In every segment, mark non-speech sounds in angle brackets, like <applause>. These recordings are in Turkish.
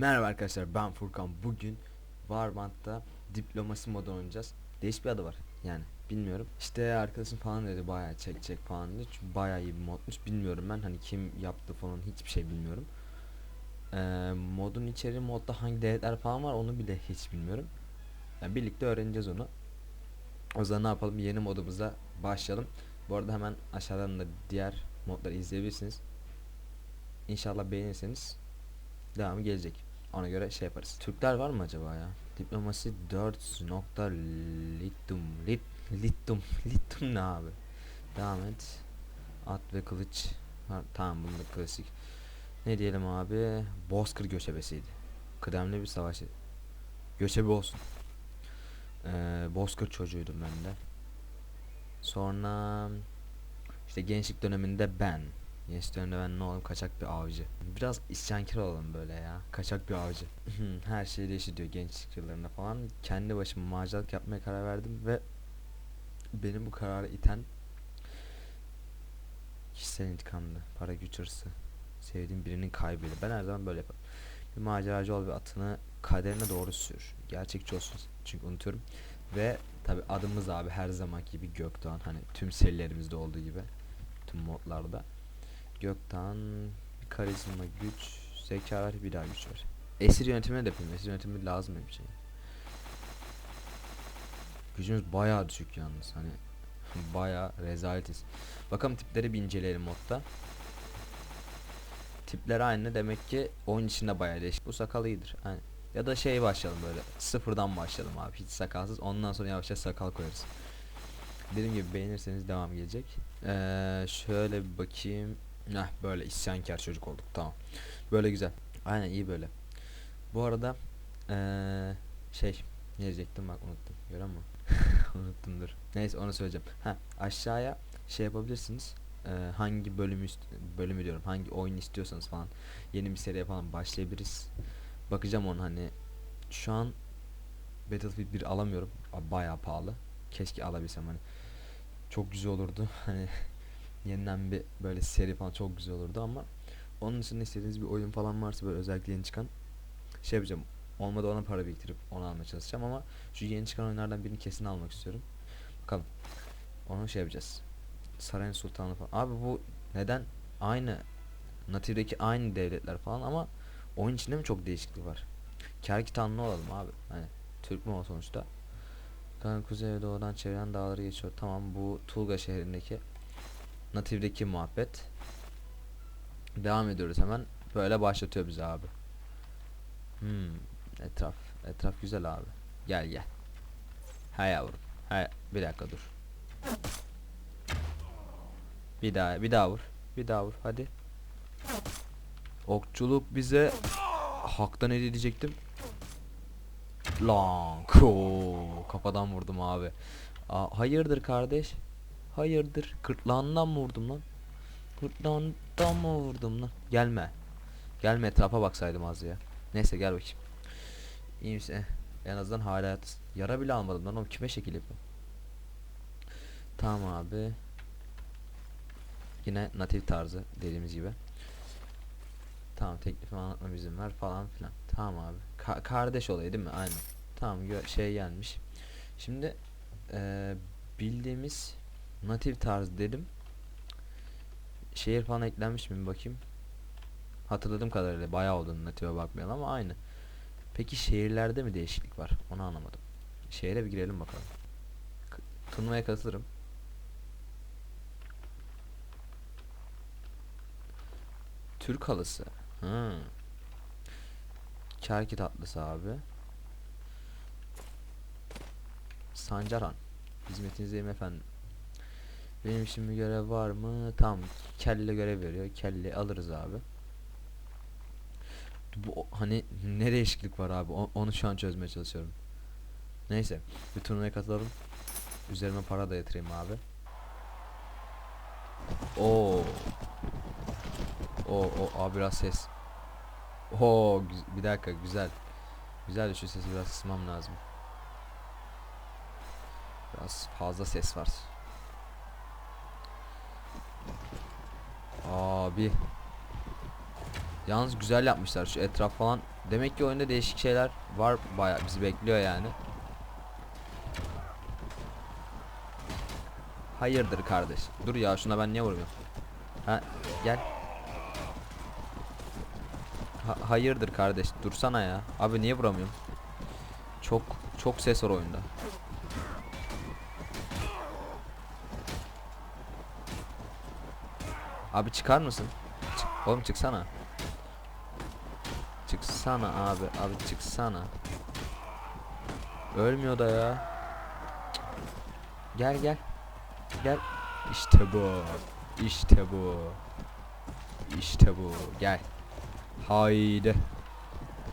Merhaba arkadaşlar ben Furkan. Bugün Warband'da diplomasi modu oynayacağız. Değişik bir adı var yani bilmiyorum. İşte arkadaşım falan dedi bayağı çekecek falan dedi. Çünkü bayağı iyi bir modmuş. Bilmiyorum ben hani kim yaptı falan hiçbir şey bilmiyorum. Ee, Modun içeriği modda hangi devletler falan var onu bile hiç bilmiyorum. Yani Birlikte öğreneceğiz onu. O zaman ne yapalım? Yeni modumuza başlayalım. Bu arada hemen aşağıdan da diğer modları izleyebilirsiniz. İnşallah beğenirseniz devamı gelecek. Ona göre şey yaparız. Türkler var mı acaba ya? Diplomasi 4 nokta litum lit litum <laughs> litum ne abi? Devam et. At ve kılıç. Ha, tamam bunu da klasik. Ne diyelim abi? Bozkır göçebesiydi. Kıdemli bir savaşı. Göçebe olsun. Ee, Bozkır çocuğuydum ben de. Sonra işte gençlik döneminde ben. Gençlik döneminde ben ne olayım kaçak bir avcı. Biraz isyankar olalım böyle ya. Kaçak bir avcı. <laughs> Her şey değişir diyor gençlik yıllarında falan. Kendi başıma maceracılık yapmaya karar verdim ve benim bu kararı iten kişisel intikamdı. Para güç hırsı. Sevdiğim birinin kaybıydı. Ben her zaman böyle yaparım. Bir maceracı ol ve atını kaderine doğru sür. Gerçekçi olsun. Çünkü unutuyorum. Ve tabi adımız abi her zaman gibi Gökdoğan. Hani tüm serilerimizde olduğu gibi. Tüm modlarda. Gökten karizma, güç, zeka var, bir daha güç var. Esir yönetimine de yapayım. Esir yönetimi lazım bir şey. Gücümüz bayağı düşük yalnız. Hani bayağı rezaletiz. Bakalım tipleri bir inceleyelim modda. Tipler aynı demek ki oyun içinde bayağı değişik. Bu sakal iyidir. Hani ya da şey başlayalım böyle sıfırdan başlayalım abi hiç sakalsız ondan sonra yavaş yavaş sakal koyarız. Dediğim gibi beğenirseniz devam gelecek. Ee, şöyle bir bakayım. Heh böyle isyankar çocuk olduk tamam. Böyle güzel. Aynen iyi böyle. Bu arada ee, şey ne diyecektim bak unuttum. Görüyor musun? <laughs> unuttum dur. Neyse onu söyleyeceğim. Ha aşağıya şey yapabilirsiniz. Ee, hangi bölümü bölümü diyorum hangi oyun istiyorsanız falan yeni bir seriye falan başlayabiliriz. Bakacağım onu hani şu an Battlefield 1 alamıyorum. Bayağı pahalı. Keşke alabilsem hani. Çok güzel olurdu. Hani yeniden bir böyle seri falan çok güzel olurdu ama onun dışında istediğiniz bir oyun falan varsa böyle özellikle yeni çıkan şey yapacağım. Olmadı ona para biriktirip onu almaya çalışacağım ama şu yeni çıkan oyunlardan birini kesin almak istiyorum. Bakalım. Onu şey yapacağız. Sarayın Sultanı falan. Abi bu neden aynı Native'deki aynı devletler falan ama oyun içinde mi çok değişiklik var? Kerkitanlı olalım abi. Hani Türk mü o sonuçta? Kanka kuzey ve doğudan çeviren dağları geçiyor. Tamam bu Tulga şehrindeki Native'deki muhabbet. Devam ediyoruz hemen. Böyle başlatıyor bizi abi. Hmm, etraf. Etraf güzel abi. Gel gel. Ha yavrum. Ha, bir dakika dur. Bir daha, bir daha vur. Bir daha vur. Hadi. Okçuluk bize hakta ne diyecektim? Lan kafadan vurdum abi. Aa, hayırdır kardeş? Hayırdır? Kırtlağından mı vurdum lan? Kırtlağından mı vurdum lan? Gelme. Gelme etrafa baksaydım az ya. Neyse gel bakayım. İyi misin? Eh, En azından hala. Yara bile almadım lan oğlum kime şekil yapıyorum? Tamam abi. Yine natif tarzı dediğimiz gibi. Tamam teklifimi anlatmam izin ver falan filan. Tamam abi. Ka- kardeş olayı değil mi? Aynen. Tamam şey gelmiş. Şimdi eee, bildiğimiz natif tarz dedim. Şehir falan eklenmiş mi bakayım. Hatırladığım kadarıyla bayağı oldu natife bakmayalım ama aynı. Peki şehirlerde mi değişiklik var? Onu anlamadım. Şehre bir girelim bakalım. Turnuvaya katılırım. Türk halısı. Hı. Kerki tatlısı abi. Sancaran. Hizmetinizdeyim efendim. Benim için bir görev var mı? Tamam. Kelle görev veriyor. Kelle alırız abi. Bu hani ne değişiklik var abi? O- onu şu an çözmeye çalışıyorum. Neyse. Bir turnuvaya katılalım. Üzerime para da yatırayım abi. Oo. O o abi biraz ses. Oo bir dakika güzel. Güzel şu sesi biraz kısmam lazım. Biraz fazla ses var. Abi. Yalnız güzel yapmışlar şu etraf falan. Demek ki oyunda değişik şeyler var baya bizi bekliyor yani. Hayırdır kardeş. Dur ya şuna ben niye vurmuyorum? Ha gel. Ha- hayırdır kardeş. Dursana ya. Abi niye vuramıyorum? Çok çok ses var oyunda. Abi çıkar mısın? Çık. Oğlum çıksana. Çıksana abi. Abi çıksana. Ölmüyor da ya. Gel gel. Gel. İşte bu. İşte bu. İşte bu. Gel. Haydi.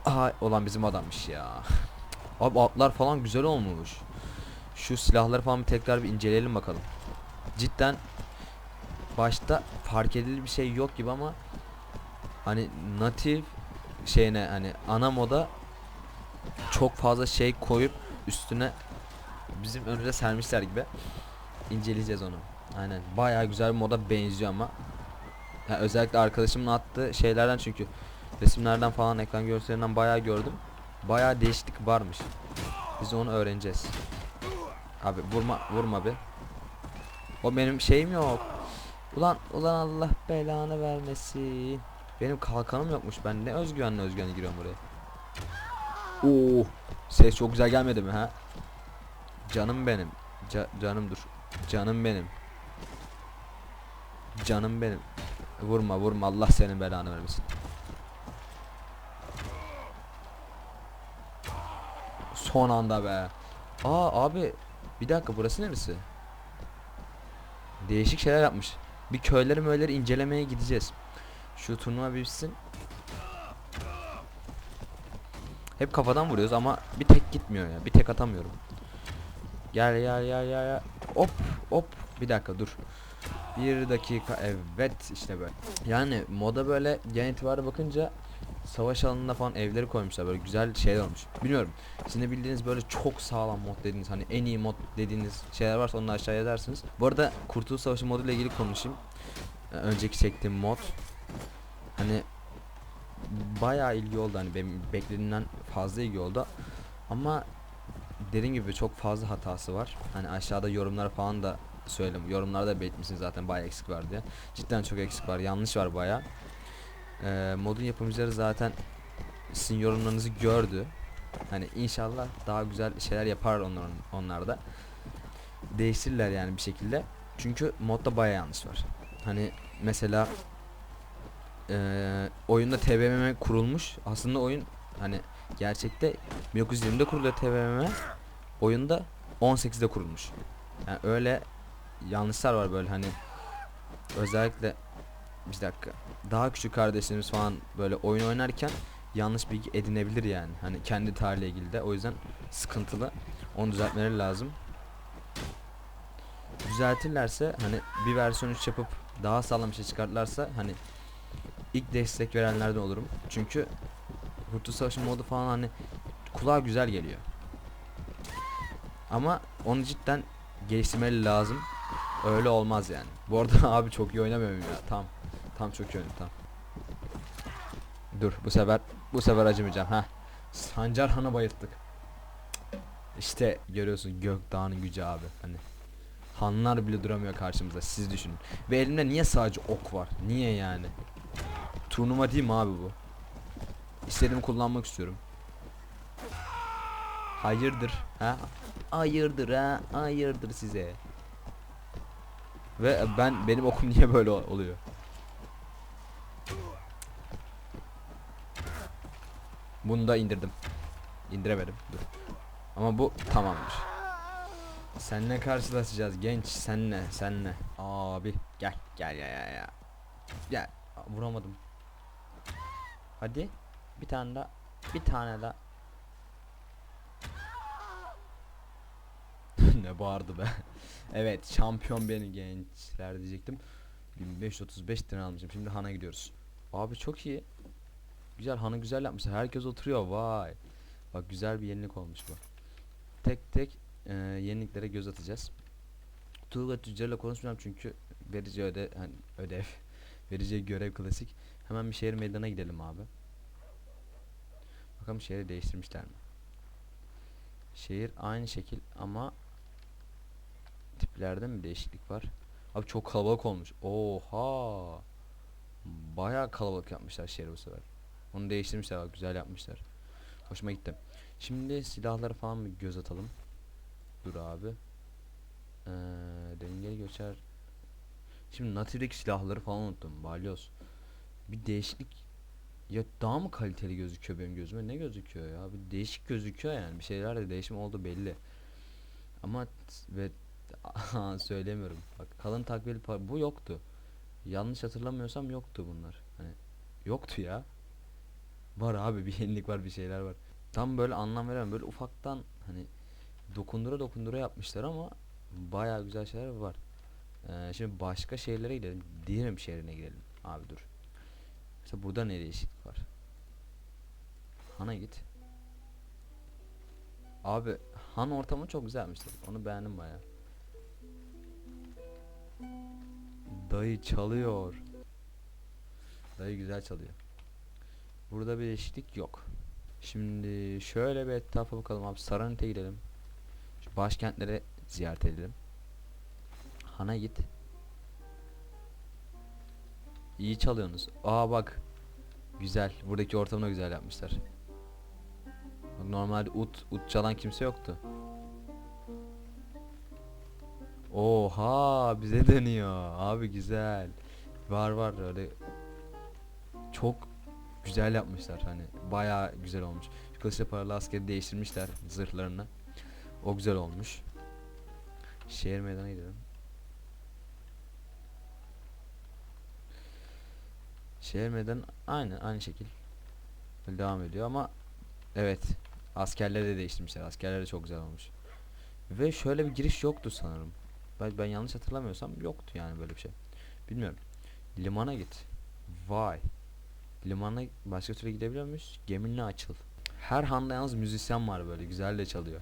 Ay olan bizim adammış ya. <laughs> Abi atlar falan güzel olmuş. Şu silahları falan bir tekrar bir inceleyelim bakalım. Cidden başta fark edilir bir şey yok gibi ama hani natif şeyine hani ana moda çok fazla şey koyup üstüne bizim önümüze sermişler gibi inceleyeceğiz onu. Aynen bayağı güzel bir moda benziyor ama Ya özellikle arkadaşımın attığı şeylerden çünkü resimlerden falan ekran görselinden bayağı gördüm. Bayağı değişiklik varmış. Biz onu öğreneceğiz. Abi vurma vurma be. O benim şeyim yok. Ulan ulan Allah belanı vermesin. Benim kalkanım yokmuş. Ben ne özgüvenle özgüvenle giriyorum buraya. Oo, ses çok güzel gelmedi mi ha? Canım benim. Ca- canım dur. Canım benim. Canım benim. Vurma vurma Allah senin belanı vermesin. Son anda be. Aa abi bir dakika burası neresi? Değişik şeyler yapmış. Bir köyleri möyleri incelemeye gideceğiz. Şu turnuva bitsin. Hep kafadan vuruyoruz ama bir tek gitmiyor ya. Bir tek atamıyorum. Gel gel gel gel gel. Hop hop. Bir dakika dur. Bir dakika evet işte böyle. Yani moda böyle genel itibariyle bakınca savaş alanında falan evleri koymuşlar böyle güzel şeyler olmuş. Bilmiyorum. Sizin de bildiğiniz böyle çok sağlam mod dediğiniz hani en iyi mod dediğiniz şeyler varsa onu aşağıya yazarsınız. Bu arada Kurtuluş Savaşı modu ile ilgili konuşayım. Ee, Önceki çektiğim mod. Hani bayağı ilgi oldu hani benim beklediğimden fazla ilgi oldu. Ama dediğim gibi çok fazla hatası var. Hani aşağıda yorumlar falan da söyledim. Yorumlarda belirtmişsiniz zaten bayağı eksik var diye. Cidden çok eksik var. Yanlış var bayağı. Ee, modun yapımcıları zaten sizin yorumlarınızı gördü. Hani inşallah daha güzel şeyler yapar onların onlar da. Değiştirirler yani bir şekilde. Çünkü modda bayağı yanlış var. Hani mesela eee oyunda TBMM kurulmuş. Aslında oyun hani gerçekte 1920'de kuruluyor TBMM. Oyunda 18'de kurulmuş. Yani öyle yanlışlar var böyle hani özellikle bir dakika. Daha küçük kardeşlerimiz falan böyle oyun oynarken yanlış bilgi edinebilir yani. Hani kendi tarihle ilgili de. O yüzden sıkıntılı. Onu düzeltmeleri lazım. Düzeltirlerse hani bir versiyon 3 yapıp daha sağlam bir şey çıkartırlarsa hani ilk destek verenlerden olurum. Çünkü Kurtuluş Savaşı modu falan hani kulağa güzel geliyor. Ama onu cidden geliştirmeli lazım. Öyle olmaz yani. Bu arada <laughs> abi çok iyi oynamıyorum ya. Tam tam oynadım tam dur bu sefer bu sefer acımayacağım ha. Sancar Han'ı bayılttık. İşte görüyorsun Gökdağ'ın gücü abi hani. Hanlar bile duramıyor karşımıza siz düşünün. Ve elimde niye sadece ok var niye yani? Turnuva değil mi abi bu? İstediğimi kullanmak istiyorum. Hayırdır ha? Hayırdır ha? Hayırdır size? Ve ben benim okum niye böyle ol- oluyor Bunu da indirdim. İndiremedim. Dur. Ama bu tamamdır. Senle karşılaşacağız genç. Senle senle Abi gel gel ya ya ya Gel. Vuramadım. Hadi. Bir tane daha bir tane daha. <laughs> Ne bağırdı be? <laughs> Evet şampiyon benim gençler diyecektim. 1535 lira almışım. Şimdi Han'a gidiyoruz. Abi çok iyi Güzel Han'ı güzel yapmışlar herkes oturuyor vay Bak güzel bir yenilik olmuş bu Tek tek e, yeniliklere göz atacağız Tuğla tüccarla konuşmayacağım çünkü vereceği öde, hani ödev <laughs> vereceği görev klasik Hemen bir şehir meydana gidelim abi. Bakalım şehri değiştirmişler mi? Şehir aynı şekil ama tiplerde mi değişiklik var? Abi çok kalabalık olmuş. Oha! Bayağı kalabalık yapmışlar şehri bu sefer. Onu değiştirmişler bak güzel yapmışlar. Hoşuma gitti. Şimdi silahları falan bir göz atalım. Dur abi. Ee, dengeli göçer. Şimdi native'deki silahları falan unuttum. Balyoz. Bir değişiklik ya daha mı kaliteli gözüküyor benim gözüme? Ne gözüküyor ya? Bir değişik gözüküyor yani. Bir şeylerde değişim oldu belli. Ama ve <laughs> söylemiyorum. Bak kalın takviyeli bu yoktu. Yanlış hatırlamıyorsam yoktu bunlar. Hani yoktu ya. Var abi bir yenilik var bir şeyler var. Tam böyle anlam veremem. Böyle ufaktan hani dokundura dokundura yapmışlar ama baya güzel şeyler var. Ee, şimdi başka şehirlere gidelim. Diğerim şehrine gidelim. Abi dur. Mesela burada ne değişiklik var? Han'a git. Abi Han ortamı çok güzelmiş. Onu beğendim baya. Dayı çalıyor. Dayı güzel çalıyor. Burada bir değişiklik yok. Şimdi şöyle bir etrafa bakalım abi. Saranit'e gidelim. Şu başkentlere ziyaret edelim. Han'a git. İyi çalıyorsunuz. Aa bak. Güzel. Buradaki ortamı da güzel yapmışlar. Normalde ut ut çalan kimse yoktu. Oha bize dönüyor. Abi güzel. Var var öyle. Çok güzel yapmışlar hani. Bayağı güzel olmuş. Kılıçla paralı askeri değiştirmişler zırhlarını. O güzel olmuş. Şehir meydana gidelim. Şehir meydanı aynı aynı şekil devam ediyor ama evet askerleri de değiştirmişler. Askerler de çok güzel olmuş. Ve şöyle bir giriş yoktu sanırım. Ben, ben yanlış hatırlamıyorsam yoktu yani böyle bir şey. Bilmiyorum. Limana git. Vay. Limana başka türlü gidebiliyor muyuz? Geminle açıl. Her handa yalnız müzisyen var böyle güzel de çalıyor.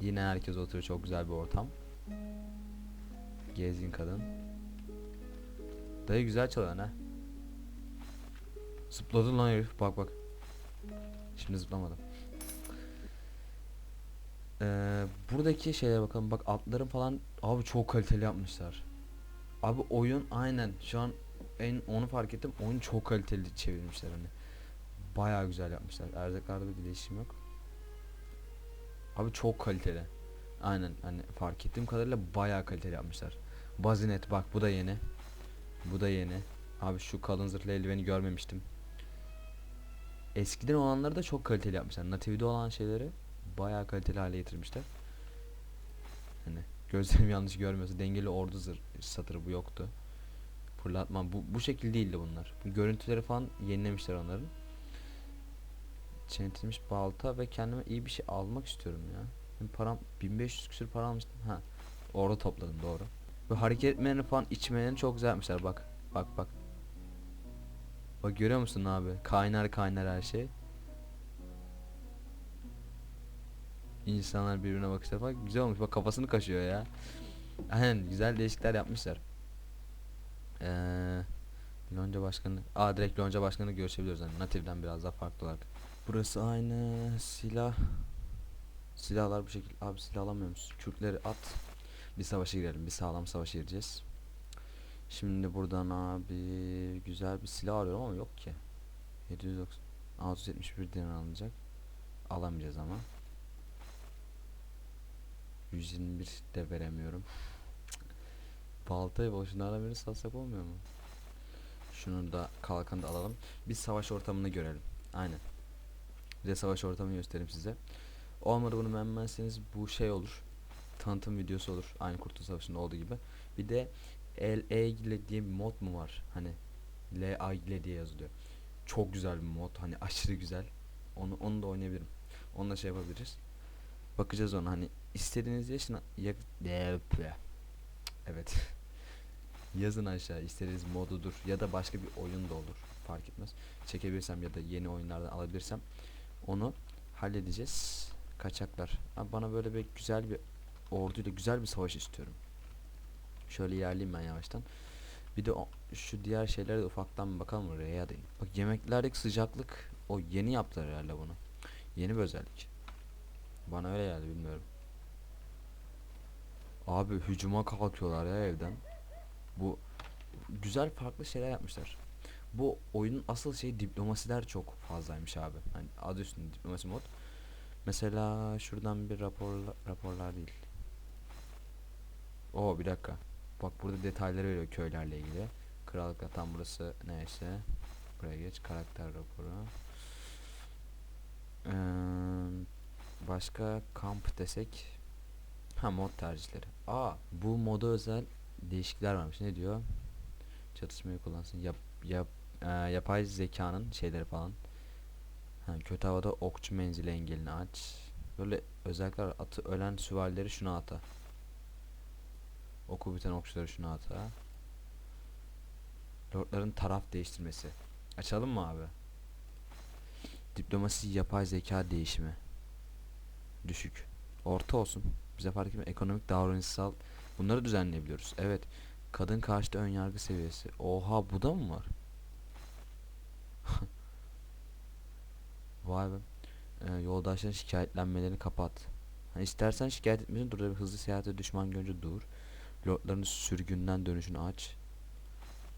Yine herkes oturuyor çok güzel bir ortam. Gezgin kadın. Dayı güzel çalıyor ha. Zıpladı lan herif bak bak. Şimdi zıplamadım. Ee, buradaki şeylere bakalım. Bak atların falan abi çok kaliteli yapmışlar. Abi oyun aynen şu an en onu fark ettim. Oyun çok kaliteli çevirmişler hani. Bayağı güzel yapmışlar. Erzaklarda bir değişim yok. Abi çok kaliteli. Aynen hani fark ettiğim kadarıyla bayağı kaliteli yapmışlar. Bazinet bak bu da yeni. Bu da yeni. Abi şu kalın zırhlı eldiveni görmemiştim. Eskiden olanları da çok kaliteli yapmışlar. Native'de olan şeyleri bayağı kaliteli hale getirmişler. Hani gözlerim <laughs> yanlış görmüyorsa dengeli ordu zırh satırı bu yoktu. Fırlatma bu bu şekil değildi bunlar. Bu görüntüleri falan yenilemişler onların. Çenetilmiş balta ve kendime iyi bir şey almak istiyorum ya. Benim param 1500 küsür para almıştım. Ha. Orada topladım doğru. Ve hareket etmelerini falan içmelerini çok güzel yapmışlar bak. Bak bak. Bak görüyor musun abi? Kaynar kaynar her şey. İnsanlar birbirine bakışlar bak güzel olmuş. Bak kafasını kaşıyor ya. Aynen güzel değişiklikler yapmışlar. Eee Lonca başkanı. Aa direkt Lonca başkanı görüşebiliyoruz hani Native'den biraz daha farklı olarak. Burası aynı silah. Silahlar bu şekil. Abi silah alamıyoruz. Kürkleri at. Bir savaşa girelim. Bir sağlam savaşa gireceğiz. Şimdi buradan abi güzel bir silah arıyorum ama yok ki. 790 671 dinar alınacak. Alamayacağız ama. 121 de veremiyorum. Baltayı boşuna aramıyoruz satsak olmuyor mu? Şunu da kalkanı da alalım. Bir savaş ortamını görelim. Aynen. Bir de savaş ortamını göstereyim size. Olmadı bunu beğenmezseniz bu şey olur. Tanıtım videosu olur. Aynı Kurtuluş Savaşı'nda olduğu gibi. Bir de LE ile diye bir mod mu var? Hani LA ile diye yazılıyor. Çok güzel bir mod. Hani aşırı güzel. Onu onu da oynayabilirim. Onu da şey yapabiliriz. Bakacağız ona hani istediğiniz yaşına ya, evet. <laughs> Yazın aşağı istediğiniz modudur ya da başka bir oyun da olur. Fark etmez. Çekebilirsem ya da yeni oyunlardan alabilirsem onu halledeceğiz. Kaçaklar. Abi bana böyle bir güzel bir orduyla güzel bir savaş istiyorum. Şöyle ilerleyeyim ben yavaştan. Bir de o, şu diğer şeylere de ufaktan bakalım oraya ya değil. Bak yemeklerdeki sıcaklık o yeni yaptılar herhalde bunu. Yeni bir özellik. Bana öyle geldi bilmiyorum. Abi hücuma kalkıyorlar ya evden. Bu güzel farklı şeyler yapmışlar. Bu oyunun asıl şey diplomasiler çok fazlaymış abi. Hani adı üstünde diplomasi mod. Mesela şuradan bir raporla, raporlar değil. Oo bir dakika. Bak burada detayları veriyor köylerle ilgili. Krallıkta tam burası neyse. Buraya geç karakter raporu. Eee, başka kamp desek. Ha mod tercihleri. Aa bu moda özel değişiklikler varmış. Ne diyor? Çatışmayı kullansın. Yap, yap, eee, yapay zekanın şeyleri falan. Ha, kötü havada okçu menzili engelini aç. Böyle özellikler atı ölen süvarileri şuna ata. Oku biten okçuları şuna ata. Lordların taraf değiştirmesi. Açalım mı abi? Diplomasi yapay zeka değişimi. Düşük. Orta olsun. Bize fark etmiyor. Ekonomik davranışsal bunları düzenleyebiliyoruz. Evet. Kadın karşıtı ön yargı seviyesi. Oha bu da mı var? <laughs> Vay be. Ee, yoldaşların şikayetlenmelerini kapat. Ha, istersen şikayet etmesin dur bir hızlı seyahate düşman görünce dur. Lordların sürgünden dönüşünü aç.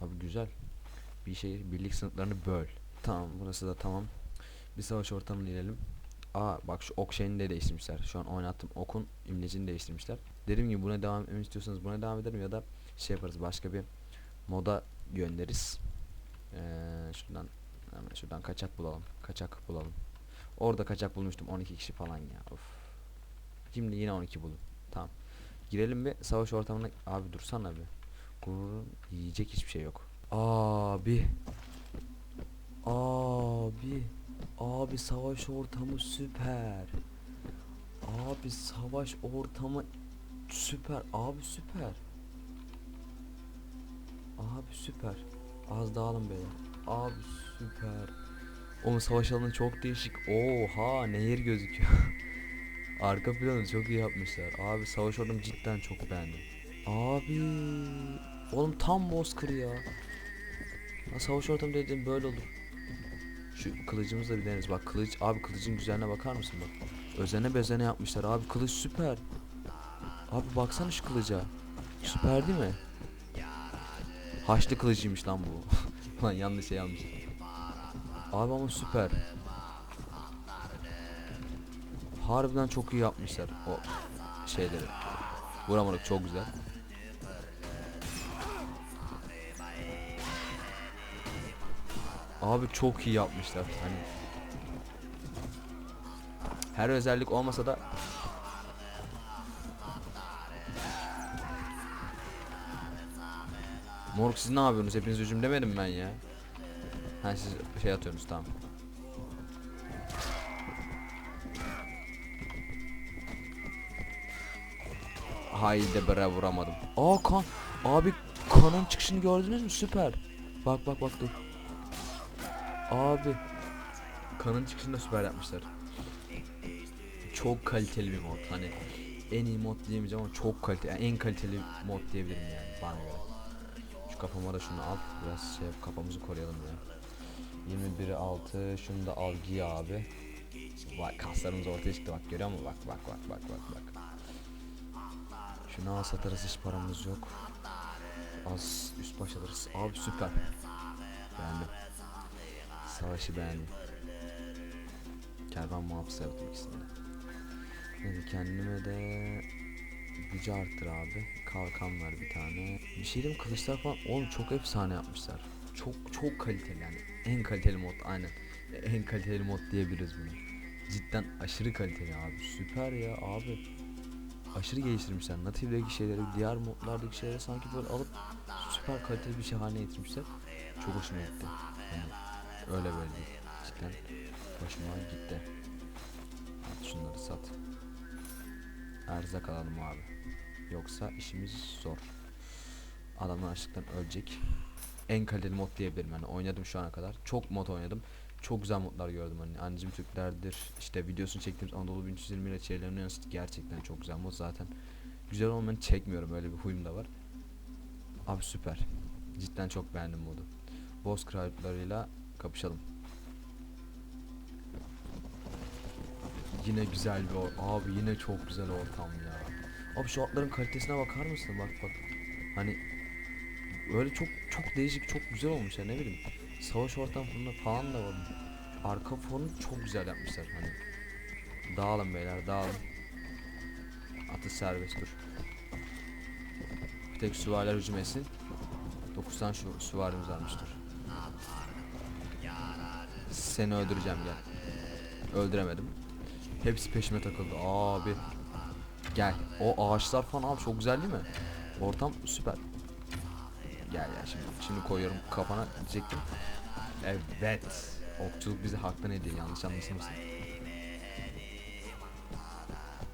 Abi güzel. Bir şey birlik sınıflarını böl. Tamam burası da tamam. Bir savaş ortamına inelim. Aa bak şu ok şeyini de değiştirmişler. Şu an oynattım okun imlecini değiştirmişler. Dediğim gibi buna devam etmek istiyorsanız buna devam ederim ya da şey yaparız başka bir moda göndeririz. Ee, şuradan hemen şuradan kaçak bulalım. Kaçak bulalım. Orada kaçak bulmuştum 12 kişi falan ya. Of. Şimdi yine 12 bulun. Tamam. Girelim bir savaş ortamına. Abi dursana bir. Gururun yiyecek hiçbir şey yok. Abi. Abi. Abi savaş ortamı süper. Abi savaş ortamı süper. Abi süper. Abi süper. Az dağılın böyle. Abi süper. Oğlum savaş alanı çok değişik. Oha nehir gözüküyor. <laughs> Arka planı çok iyi yapmışlar. Abi savaş ortamı cidden çok beğendim. Abi oğlum tam bozkır ya. Ha, savaş ortamı dediğim böyle olur. Şu kılıcımızla bir deneriz. Bak kılıç abi kılıcın güzelliğine bakar mısın bak. Özene bezene yapmışlar abi kılıç süper. Abi baksana şu kılıca. Süper değil mi? Haçlı kılıcıymış lan bu. <laughs> Lan yanlış şey almış. Abi ama süper. Harbiden çok iyi yapmışlar o şeyleri. Vuramadık çok güzel. Abi çok iyi yapmışlar. Hani her özellik olmasa da Moruk siz ne yapıyorsunuz? Hepiniz hücum demedim ben ya. Ha siz şey atıyorsunuz tamam. Haydi bre vuramadım. Aa kan. Abi kanın çıkışını gördünüz mü? Süper. Bak bak bak dur. Abi. Kanın çıkışını da süper yapmışlar. Çok kaliteli bir mod. Hani en iyi mod diyemeyeceğim ama çok kaliteli. yani en kaliteli mod diyebilirim yani bana göre. Şu kafama da şunu al. Biraz şey kafamızı koruyalım ya. 21 6 şunu da al giy abi. Bak kaslarımız ortaya çıktı bak görüyor musun? Bak bak bak bak bak bak. Şunu al satarız hiç paramız yok. Az üst baş alırız. Abi süper. Beğendim. Savaşı beğendim. Kervan muhafızı yaptım ikisini de. Neyse kendime de gücü arttır abi. Kalkan var bir tane. Bir şey diyeyim kılıçlar falan oğlum çok efsane yapmışlar. Çok çok kaliteli yani. En kaliteli mod aynen. En kaliteli mod diyebiliriz bunu. Cidden aşırı kaliteli abi. Süper ya abi. Aşırı geliştirmişler. Native'deki şeyleri, diğer modlardaki şeyleri sanki böyle alıp süper kaliteli bir şey haline getirmişler. Çok hoşuma gitti. Yani öyle böyle değil. Cidden hoşuma gitti. Hadi şunları sat. Erzak alalım abi. Yoksa işimiz zor. Adamlar açlıktan ölecek. En kaliteli mod diyebilirim yani oynadım şu ana kadar. Çok mod oynadım. Çok güzel modlar gördüm hani Anneciğim Türklerdir işte videosunu çektiğimiz Anadolu 1320 ile şeylerini yansıtı gerçekten çok güzel mod zaten güzel olmanı çekmiyorum öyle bir huyum da var abi süper Cidden çok beğendim modu. Boss krallarıyla kapışalım. Yine güzel bir or- abi yine çok güzel ortam ya. Abi şu atların kalitesine bakar mısın? Bak bak. Hani öyle çok çok değişik çok güzel olmuş ya ne bileyim. Savaş ortamında falan da var. Arka fonu çok güzel yapmışlar hani. Dağılın beyler dağılın. Atı serbest dur. Bir tek süvariler hücum etsin. 9 tane şu süvarimiz varmış dur. Seni öldüreceğim gel. Öldüremedim. Hepsi peşime takıldı abi. Gel. O ağaçlar falan abi çok güzel değil mi? Ortam süper. Gel ya şimdi şimdi koyuyorum kafana diyecektim. Evet. Okçuluk bize haktan hediye yanlış anlaşılmasın.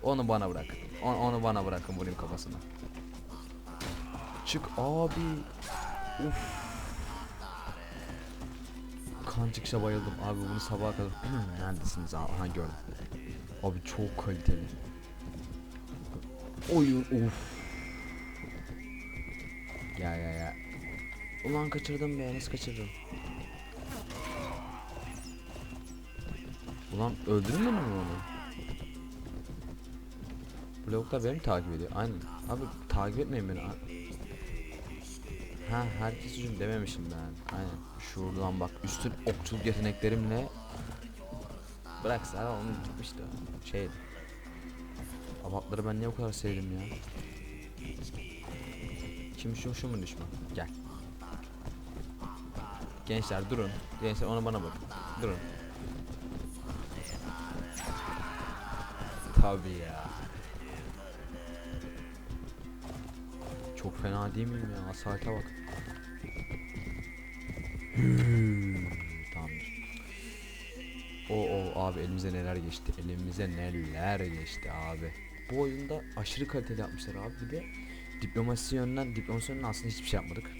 Onu bana bırak. Onu, onu bana bırakın vurayım kafasına. Çık abi. Uf. Kan çıkışa bayıldım abi bunu sabaha kadar. <clears throat> Neredesiniz? Aha gördüm. Abi çok kaliteli. Oyun uf. Ya ya ya. Ulan kaçırdım be nasıl kaçırdım? Ulan öldürmedin mi onu? Bloklar beni takip ediyor? Aynen. Abi takip etmeyin beni. Ha herkes hücum dememişim ben. Aynen. Şuradan bak üstün okçuluk yeteneklerimle Bırak sen onu gitmişti. Şey. Abatları ben niye o kadar sevdim ya? Kim şu şu mu düşman? Gel. Gençler durun. Gençler onu bana bakın. Durun. Tabii ya. Çok fena değil miyim ya? Asalete bak. Abi elimize neler geçti. Elimize neler geçti abi. Bu oyunda aşırı kaliteli yapmışlar abi. Bir de diplomasi yönünden diplomasi yönünden aslında hiçbir şey yapmadık.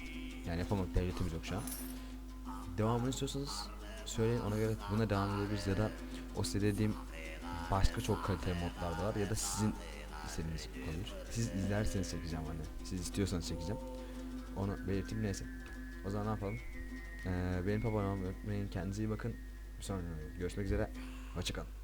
Yani yapamadık devletimiz yok şu an. Devamını istiyorsanız söyleyin ona göre buna devam edebiliriz ya da o size dediğim başka çok kaliteli modlar var ya da sizin istediğiniz olabilir. Siz izlerseniz çekeceğim hani. Siz istiyorsanız çekeceğim. Onu belirteyim neyse. O zaman ne yapalım? Ee, benim olmayı unutmayın. Kendinize iyi bakın. Bir videoda görüşmek üzere. Hoşçakalın.